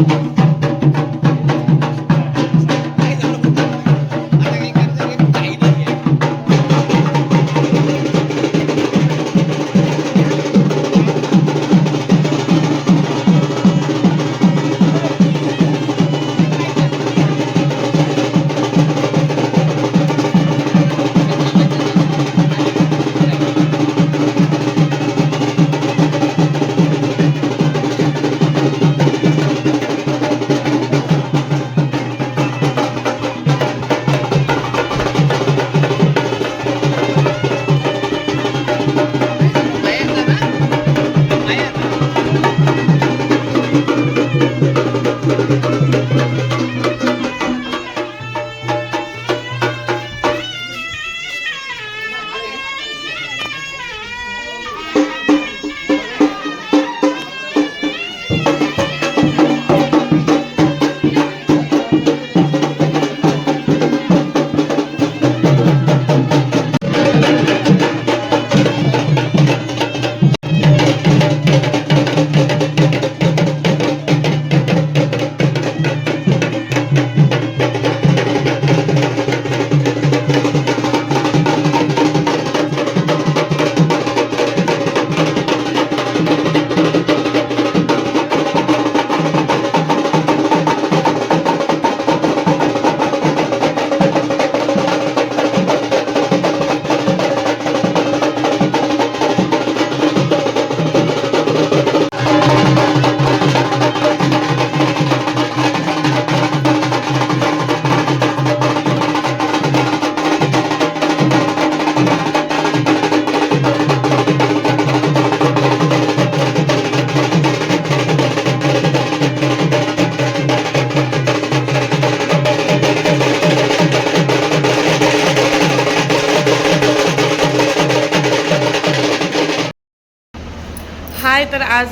हाय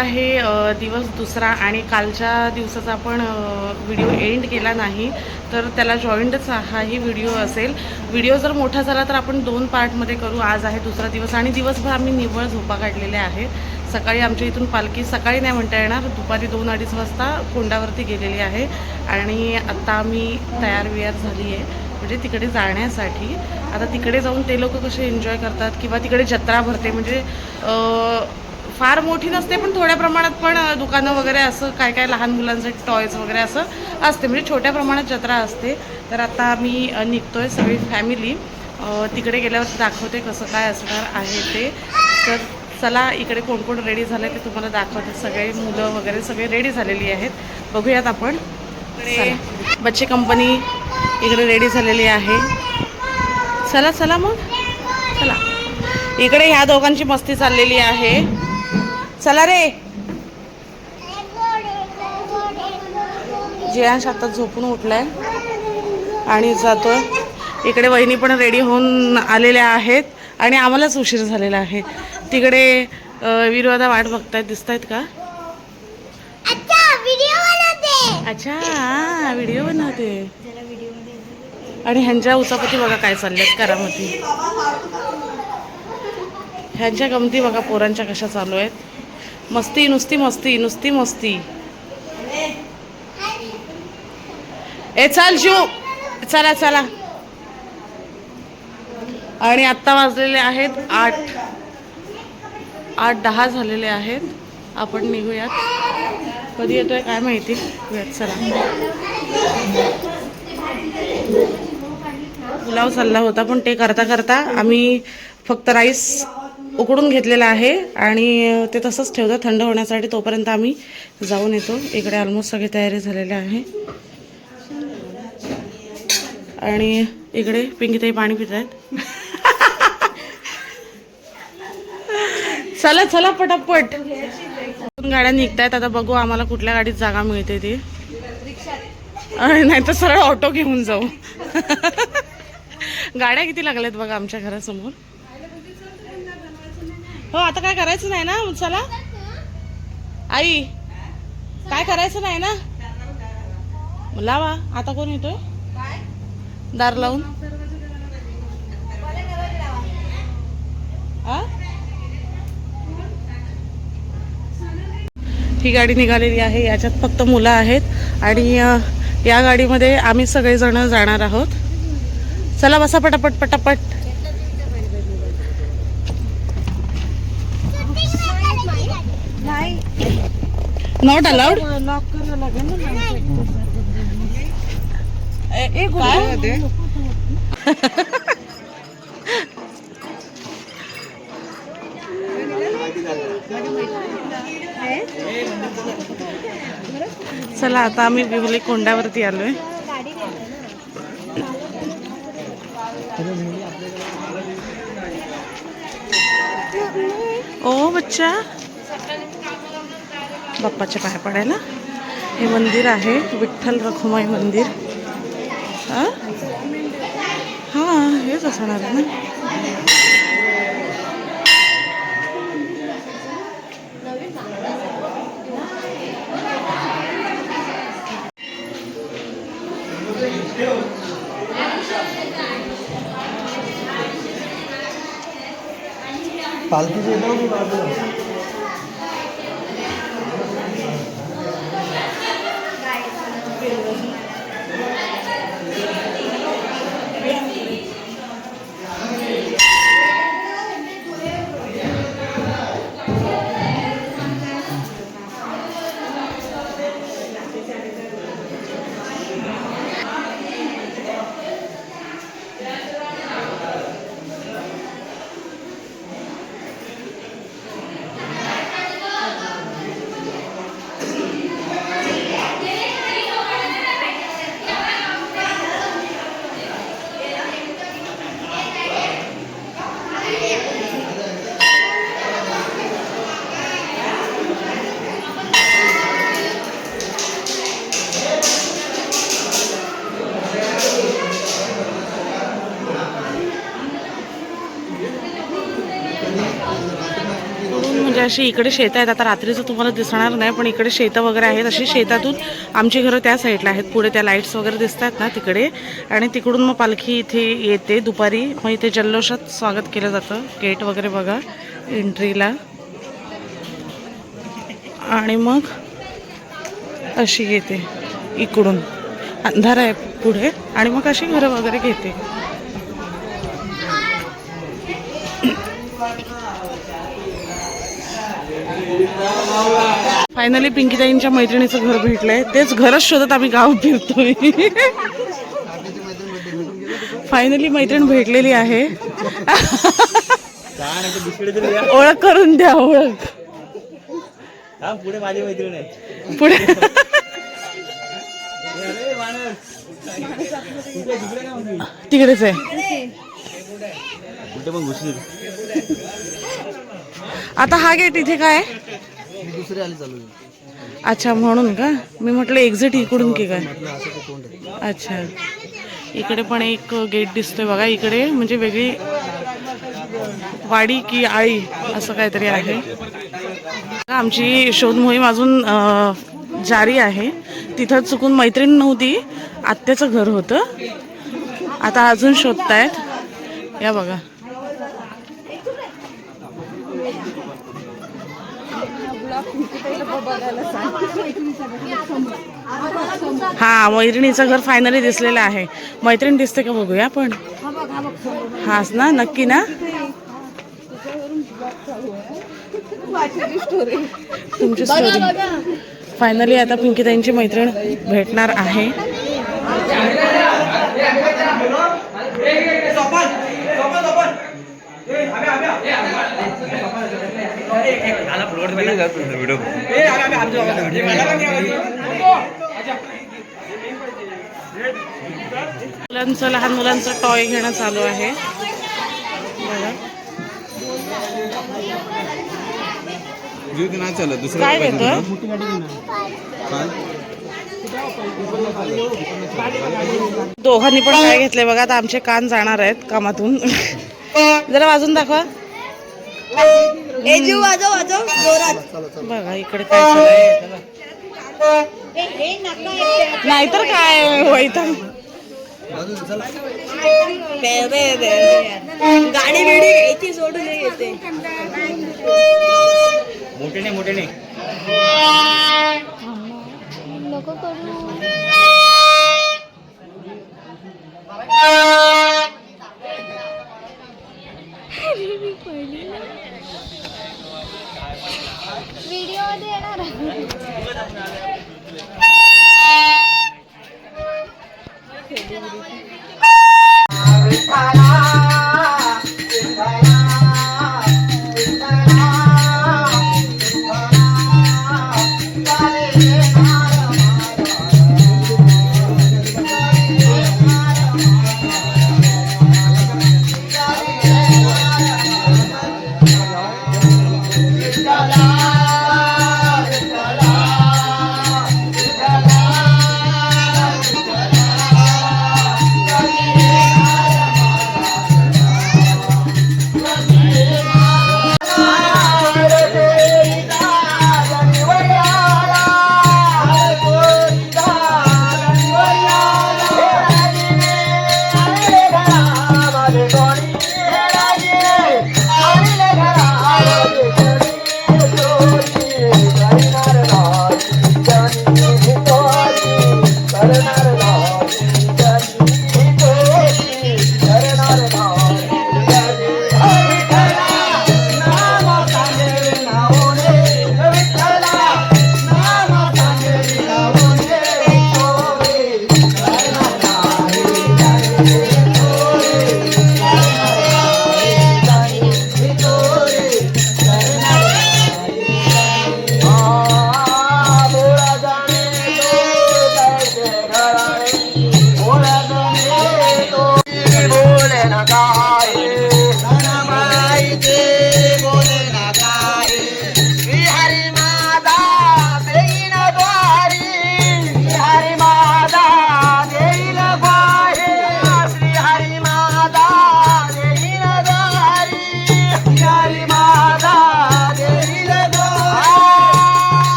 आहे दिवस दुसरा आणि कालच्या दिवसाचा आपण व्हिडिओ एंड केला नाही तर त्याला जॉईंटच हाही व्हिडिओ असेल. व्हिडिओ जर मोठा झाला तर आपण दोन पार्टमध्ये करू. आज आहे दुसरा दिवस आणि दिवसभर आम्ही निव्वळ झोपा काढलेल्या आहेत. सकाळी आमच्या इथून पालखी सकाळी नाही म्हणता येणार दुपारी दोन अडीच वाजता कोंडावरती गेलेली आहे. आणि आत्ता आम्ही तयार वियार झाली आहे म्हणजे तिकडे जाण्यासाठी. आता तिकडे जाऊन ते लोक कसे एन्जॉय करतात किंवा तिकडे जत्रा भरते म्हणजे फार मोठी नसते पण थोड्या प्रमाणात पण दुकानं वगैरे असं काय काय लहान मुलांसाठी टॉयज वगैरे असं असते. म्हणजे छोट्या प्रमाणात जत्रा असते. तर आता अ, निघतोय सगळी फॅमिली तिकडे गेल्यावर दाखवते कसं काय असणार आहे ते. तर चला इकडे कोण कोण रेडी झालं ते तुम्हाला दाखवते. सगळे मुलं वगैरे सगळे रेडी झालेली आहेत. बघूयात आपण. बच्चे कंपनी इकडे रेडी झालेली आहे. चला चला मग. चला. इकडे ह्या दोघांची मस्ती चाललेली आहे. चला रे. जियांश आता झोपून उठलाय आणि जातोय. इकडे वहिनी पण रेडी होऊन आलेल्या आहेत आणि आम्हालाच उशीर झालेला आहे. तिकडे विरोधा वाट बघतायत दिसत आहेत का? अच्छा व्हिडिओ बनवते. आणि ह्यांच्या उचापती बघा काय चालल्यात करामती. ह्यांच्या गमती बघा पोरांच्या कशा चालू आहेत. मस्ती नुसती मस्ती नुसती मस्ती. ए चल शिव. चला चला. आणि आत्ता वाजलेले आहेत आठ. आठ दहा झालेले आहेत. आपण निघूयात. कधी येतोय काय माहिती? चला. पुलाव चालला होता पण ते करता करता आम्ही फक्त राईस उकडून घेतलेला आहे आणि ते तसंच ठेवतं थंड होण्यासाठी तोपर्यंत आम्ही जाऊन येतो. इकडे ऑलमोस्ट सगळी तयारी झालेली आहे. आणि इकडे पिंकीताई पाणी पित आहेत चला चला पटापट. गाड्या निघतायत. आता बघू आम्हाला कुठल्या गाडीत जागा मिळते ती. नाही तर सरळ ऑटो घेऊन जाऊ. गाड्या किती लागल्यात बघा आमच्या घरासमोर. हो आता काय करायचं नाही ना चला आई काय करायचं नाही ना? लावा आता कोण येतोय? दार लावून. आ? ही गाडी निघालेली आहे याच्यात फक्त मुलं आहेत आणि या गाडीमध्ये आम्ही सगळेजण जाणार आहोत. चला बसा पटापट पटापट. नॉट अलाउड लॉक करावं लागेल ना चला आता आम्ही बिहुली कोंडावरती आलोय. ओ बच्चा. बाप्पाच्या पाया पडायला. हे मंदिर आहे विठ्ठल रखुमाई मंदिर. हा? हां हेच असणार आहे ना. पालखीचे अशी इकडे शेत आहेत. आता रात्रीचं तुम्हाला दिसणार नाही पण इकडे शेतं वगैरे आहेत. अशी शेतातून आमची घरं त्या साईडला आहेत. पुढे त्या लाईट्स वगैरे दिसत आहेत ना तिकडे. आणि तिकडून मग पालखी इथे येते दुपारी. मग इथे जल्लोषात स्वागत केलं जातं. गेट वगैरे बघा एंट्रीला आणि मग अशी येते इकडून. अंधार आहे पुढे. आणि मग अशी घरं वगैरे घेते. फायनली पिंकीताईंच्या मैत्रिणीचं घर भेटलंय. तेच घरच शोधत आम्ही गाव फिरतोय. फायनली मैत्रीण भेटलेली आहे. ओळख करून द्या ओळख. पुढे माझी मैत्रीण आहे. पुढे. तिकडेच आहे. आता हा गेट इथे काय? दुसरी आली चालू अच्छा म्हणून का? मी म्हटलं एक्झिट इकडून की काय? अच्छा. इकडे पण एक गेट दिसतोय बघा इकडे म्हणजे वेगळी वाडी की आळी असं काहीतरी आहे. आमची शोध मोहीम अजून जारी आहे. तिथं चुकून मैत्रीण नव्हती आत्याचं घर होतं. आता अजून शोधतायत. या बघा. हा मैत्रिणीचं घर फायनली दिसलेलं आहे. मैत्रीण दिसते का बघूया पण हाच ना नक्की ना. तुमची स्टोरी फायनली आता पिंकीताईंची मैत्रीण भेटणार आहे. मुलांचं लहान मुलांचं टॉय घेणं चालू आहे. नाही चालत दुसरं काय दोघांनी पण काय घेतले बघा आता आमचे कान जाणार आहेत कामातून. जरा वाजून दाखवा. बघा इकडे काय. नाहीतर काय वैताग. गाडी बिडी घ्यायची सोडून येते. मोठे नाही मोठे नाही.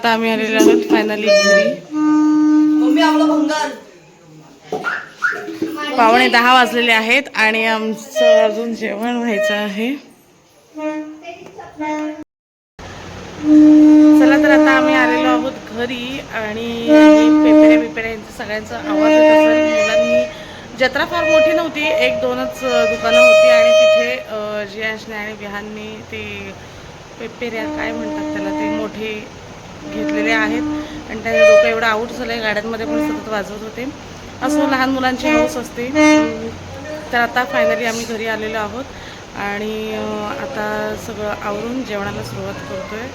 आता आम्ही आलेलो आहोत फायनली घरी. पावणे दहा वाजलेले आहेत आणि आमचं अजून जेवण व्हायचं आहे. चला तर आता आम्ही आलेलो आहोत घरी आणि पेपऱ्या बिपेऱ्या यांचं सगळ्यांचा आवाज येत असेल. मुलांनी जत्रा फार मोठी नव्हती एक दोनच दुकानं होती आणि तिथे जियांशने आणि विहानने ते पेपेऱ्या काय म्हणतात त्याला ते मोठे घेतलेले आहेत. आणि त्याने डोकं एवढं आऊट झालं आहे गाड्यांमध्ये पण सतत वाजवत होते. असं लहान मुलांची हौस असते. तर आता फायनली आम्ही घरी आलेलो आहोत. आणि आता सगळं आवरून जेवणाला सुरुवात करतो आहे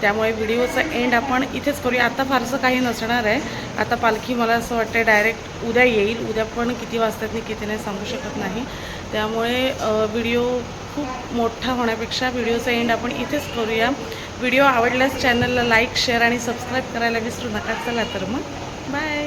त्यामुळे व्हिडिओचा एंड आपण इथेच करूया. आता फारसं काही नसणार आहे. आता पालखी मला असं वाटतं डायरेक्ट उद्या येईल. उद्या पण किती वाजतात मी किती नाही सांगू शकत नाही. त्यामुळे व्हिडिओ खूप मोठा होण्यापेक्षा व्हिडिओचा एंड आपण इथेच करूया. व्हिडिओ आवडल्यास चॅनलला लाईक शेअर आणि सबस्क्राईब करायला विसरू नका. चला तर मग. बाय